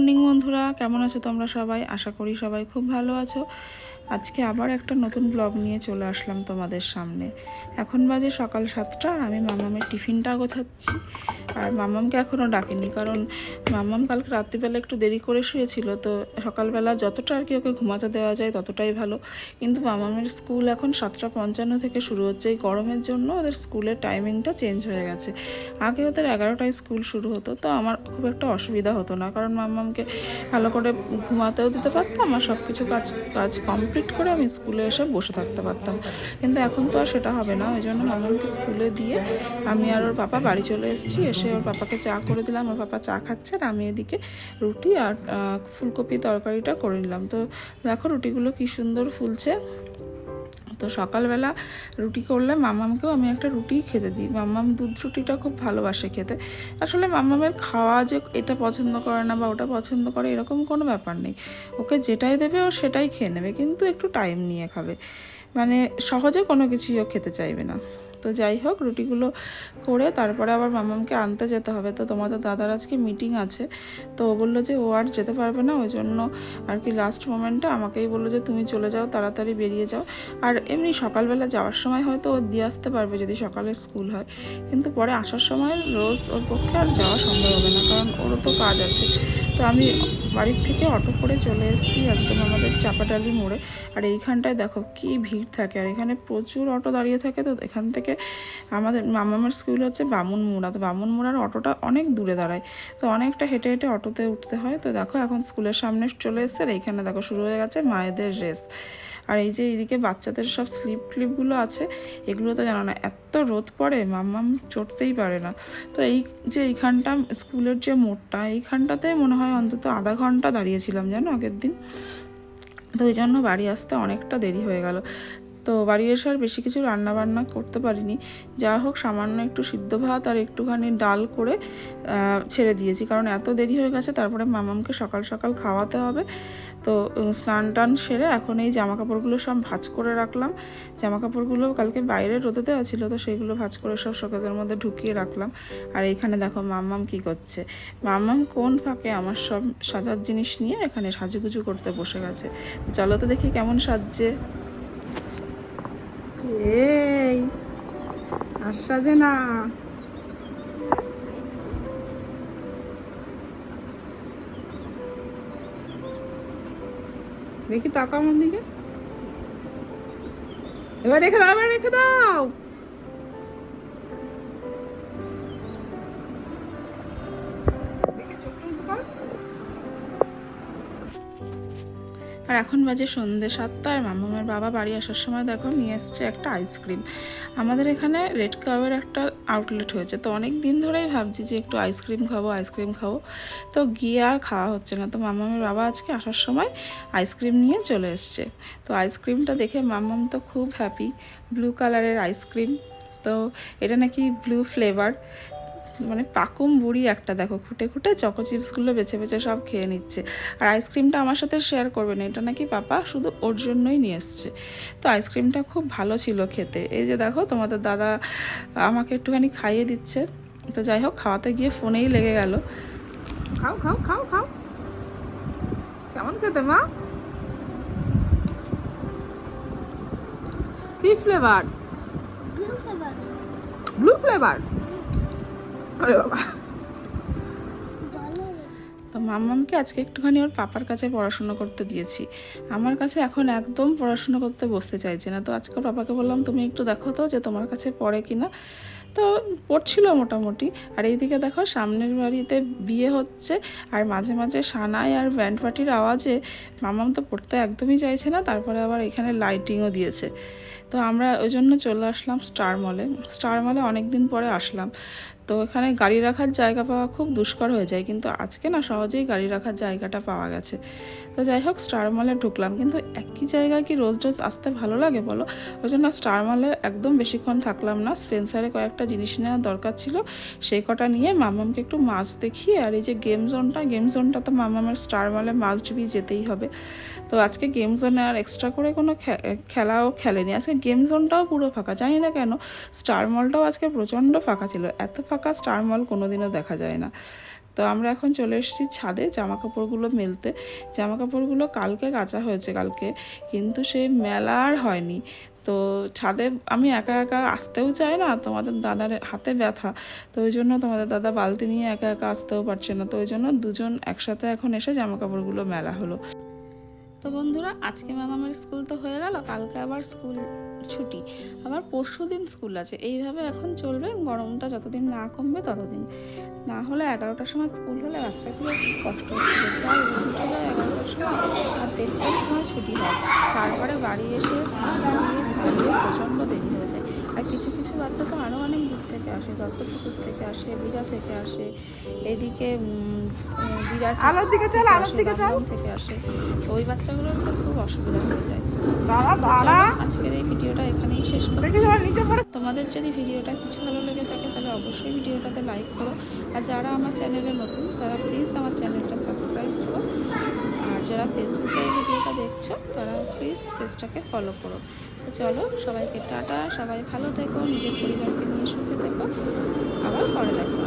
Morning বন্ধুরা কেমন আছো তোমরা সবাই? আশা করি সবাই খুব ভালো আছো। আজকে আবার একটা নতুন ব্লগ নিয়ে চলে আসলাম তোমাদের সামনে। এখন বাজে সকাল সাতটা, আমি মামামের টিফিনটা গোছাচ্ছি আর মামামকে এখনও ডাকিনি, কারণ মামাম কালকে রাত্রিবেলা একটু দেরি করে শুয়েছিল, তো সকালবেলা যতটা আর কি ওকে ঘুমাতে দেওয়া যায় ততটাই ভালো। কিন্তু মামামের স্কুল এখন সাতটা পঞ্চান্ন থেকে শুরু হচ্ছে, এই গরমের জন্য ওদের স্কুলের টাইমিংটা চেঞ্জ হয়ে গেছে। আগে ওদের এগারোটায় স্কুল শুরু হতো, তো আমার খুব একটা অসুবিধা হতো না, কারণ মাম্মামকে ভালো করে ঘুমাতেও দিতে পারতাম, আর সব কিছু কাজ কাজ কমপ্লিট করে আমি স্কুলে এসে বসে থাকতে পারতাম। কিন্তু এখন তো আর সেটা হবে না, ওই জন্য মামাকে স্কুলে দিয়ে আমি আর ওর পাপা বাড়ি চলে এসেছি। এসে ওর পাপাকে চা করে দিলাম, ওর পাপা চা খাচ্ছে আর আমি এদিকে রুটি আর ফুলকপি তরকারিটা করে নিলাম। তো দেখো রুটিগুলো কী সুন্দর ফুলছে। তো সকালবেলা রুটি করলে মামামকেও আমি একটা রুটি খেতে দিই। মামাম দুধ রুটিটা খুব ভালোবাসে খেতে। আসলে মামামের খাওয়া যে এটা পছন্দ করে না বা ওটা পছন্দ করে এরকম কোনো ব্যাপার নেই। ওকে যেটাই দেবে ও সেটাই খেয়ে নেবে, কিন্তু একটু টাইম নিয়ে খাবে। মানে সহজে কোনো কিছুই ও খেতে চাইবে না। তো যাই হোক, রুটিগুলো করে তারপরে আবার মামামকে আনতে যেতে হবে। তো তোমাদের দাদার আজকে মিটিং আছে। তো ও বলল যে ও আর যেতে পারবে না ওই জন্য আর কি লাস্ট মোমেন্টে আমাকেই বলল যে তুমি চলে যাও, তাড়াতাড়ি বেরিয়ে যাও। আর এমনি সকালবেলা যাওয়ার সময় হয়তো ও দিয়ে আসতে পারবে যদি সকালে স্কুল হয়। কিন্তু পরে আসার সময় রোজ ওর পক্ষে আর যাওয়া সম্ভব হবে না, কারণ ওরও তো কাজ আছে। তো আমি বাড়ির থেকে অটো করে চলে এসেছি একদম আমাদের চাপাটালি মোড়ে। আর এইখানটায় দেখো কি ভিড় থাকে। আর এখানে প্রচুর অটো দাঁড়িয়ে থাকে। তো এখান থেকে আমাদের মামামার স্কুল হচ্ছে বামুন মোড়া। তো বামুন মোড়ার অটোটা অনেক দূরে দাঁড়ায়। তো অনেকটা হেঁটে হেঁটে অটোতে উঠতে হয়। তো দেখো এখন স্কুলের সামনে চলে এসছে। আর এইখানে দেখো শুরু হয়ে গেছে মায়েদের রেস। আর এই যে এইদিকে বাচ্চাদের সব স্লিপ ক্লিপগুলো আছে, এগুলো তো জানো না, এত রোদ পড়ে, মাম্মাম চড়তেই পারে না। তো এই যে এইখানটা স্কুলের যে মোড়টা, এইখানটাতে মনে হয় অন্তত আধা ঘণ্টা দাঁড়িয়েছিলাম জানো আগের দিন। তো এই জন্য বাড়ি আসতে অনেকটা দেরি হয়ে গেল। তো বাড়ি এসে আর বেশি কিছু রান্না বান্না করতে পারিনি। যা হোক, সামান্য একটু সিদ্ধ ভাত আর একটুখানি ডাল করে ছেড়ে দিয়েছি। কারণ এত দেরি হয়ে গেছে, তারপরে মামামকে সকাল সকাল খাওয়াতে হবে। তো স্নান টান সেরে এখন এই জামা কাপড়গুলো সব ভাজ করে রাখলাম। জামা কাপড়গুলো কালকে বাইরে রোদে দেওয়া ছিল, তো সেইগুলো ভাঁজ করে সব শোকেজের মধ্যে ঢুকিয়ে রাখলাম। আর এইখানে দেখো মাম্মাম কি করছে। মাম্মাম কোন ফাঁকে আমার সব সাজার জিনিস নিয়ে এখানে সাজুগুজু করতে বসে গেছে। চলো তো দেখি কেমন সাজছে। এই, আর সাজে না। দেখি তাকাও আমার দিকে। এবার রেখে দাও, এবার রেখে দাও। কর। আর এখন বাজে সন্ধে সাতটা আর মামামের বাবা বাড়ি আসার সময় দেখো নিয়ে এসছে একটা আইসক্রিম। আমাদের এখানে রেড কাপের একটা আউটলেট হয়েছে। তো অনেক দিন ধরেই ভাবছি যে একটু আইসক্রিম খাব আইসক্রিম খাব। তো গিয়ে আর খাওয়া হচ্ছে না। তো মামামের বাবা আজকে আসার সময় আইসক্রিম নিয়ে চলে এসছে। তো আইসক্রিমটা দেখে মামাম তো খুব হ্যাপি ব্লু কালারের আইসক্রিম। তো এটা নাকি ব্লু ফ্লেভার মানে পাকুম বুড়ি একটা দেখো খুঁটে খুঁটে চকো চিপসগুলো বেছে বেছে সব খেয়ে নিচ্ছে। আর আইসক্রিমটা আমার সাথে শেয়ার করবে না এটা নাকি পাপা শুধু ওর জন্যই নিয়ে এসছে। তো আইসক্রিমটা খুব ভালো ছিল খেতে। এই যে দেখো তোমাদের দাদা আমাকে একটুখানি খাইয়ে দিচ্ছে। তো যাই হোক খাওয়াতে গিয়ে ফোনেই লেগে গেল। খাও খাও খাও খাও। কেমন খেতে মা? কি ফ্লেভার ব্লু ফ্লেভার আরে বাবা। তো মাম্মামকে আজকে একটুখানি ওর পাপার কাছে পড়াশুনো করতে দিয়েছি। আমার কাছে এখন একদম পড়াশুনো করতে বসতে চাইছে না। তো আজকে পাপাকে বললাম, তুমি একটু দেখো তো যে তোমার কাছে পড়ে কি না তো পড়ছিল মোটামুটি। আর এইদিকে দেখো, সামনের বাড়িতে বিয়ে হচ্ছে। আর মাঝে মাঝে সানাই আর ব্যান্ড পার্টির আওয়াজে মামাম তো পড়তে একদমই চাইছে না। তারপরে আবার এখানে লাইটিংও দিয়েছে। তো আমরা ওই জন্য চলে আসলাম স্টার মলে। স্টার মলে অনেক দিন পরে আসলাম। তো এখানে গাড়ি রাখার জায়গা পাওয়া খুব দুষ্কর হয়ে যায়, কিন্তু আজকে না সহজেই গাড়ি রাখার জায়গাটা পাওয়া গেছে। তো যাই হোক, স্টার মলে ঢুকলাম, কিন্তু একই জায়গায় কি রোজ রোজ আসতে ভালো লাগে বলো? ওই জন্য স্টার মলে একদম বেশিক্ষণ থাকলাম না। স্পেন্সারে কয়েকটা জিনিস নেওয়ার দরকার ছিল, সেই কটা নিয়ে মামামকে একটু মাছ দেখিয়ে, আর এই যে গেম জোনটা গেম জোনটা তো মামামের স্টার মলে মাছ ডিবি যেতেই হবে। তো আজকে গেম জোনে আর এক্সট্রা করে কোনো খেলাও খেলেনি। আজকে গেম জোনটাও পুরো ফাঁকা, জানি না কেন স্টার মলটাও আজকে প্রচণ্ড ফাঁকা ছিল, এত ফাঁকা স্টার মল কোনোদিনও দেখা যায় না। তো আমরা এখন চলে এসেছি ছাদে জামা কাপড়গুলো মেলতে। জামা কাপড়গুলো কালকে কাচা হয়েছে কালকে, কিন্তু সেই মেলা আর হয়নি। তো ছাদে আমি একা একা আসতেও চাই না, তোমাদের দাদার হাতে ব্যথা, তো ওই জন্য তোমাদের দাদা বালতি নিয়ে একা একা আসতেও পারছে না, তো ওই জন্য দুজন একসাথে এখন এসে জামা কাপড়গুলো মেলা হলো। তো বন্ধুরা, আজকে ম্যাম আমার স্কুল তো হয়ে গেল, কালকে আবার স্কুল ছুটি। আবার পরশু দিন স্কুল আছে। এইভাবে এখন চলবে, গরমটা যতদিন না কমবে ততদিন। না হলে এগারোটার সময় স্কুল হলে বাচ্চাগুলো খুব কষ্ট হচ্ছে? যায় উঠে যায় এগারোটার সময়, আর দেড়টার সময় ছুটি হয়। তারপরে বাড়ি এসে স্নান প্রচণ্ড দেরি হয়ে যায়। কিছু কিছু বাচ্চা তো আরও অনেক দূর থেকে আসে দত্তপুকুর থেকে আসে বিরা থেকে আসে এদিকে উম, উম, বিরাট আলোর দিকে চল, থেকে আলোর আসে, দিকে চল। থেকে আসে তো ওই বাচ্চাগুলোর তো খুব অসুবিধা হয়ে যায়। আজকের এই ভিডিওটা এখানেই শেষ করছি। তোমার তোমাদের যদি ভিডিওটা কিছু ভালো লেগে থাকে তাহলে অবশ্যই ভিডিওটাতে লাইক করো। আর যারা আমার চ্যানেলে নতুন তারা প্লিজ আমার চ্যানেলটা সাবস্ক্রাইব করো। আর যারা ফেসবুকে এই ভিডিওটা দেখছ, তারা প্লিজ পেজটাকে ফলো করো। তো চলো, সবাইকে টাটা, সবাই ভালো থেকো, নিজের পরিবারকে নিয়ে সুখে থেকো। আবার পরে দেখো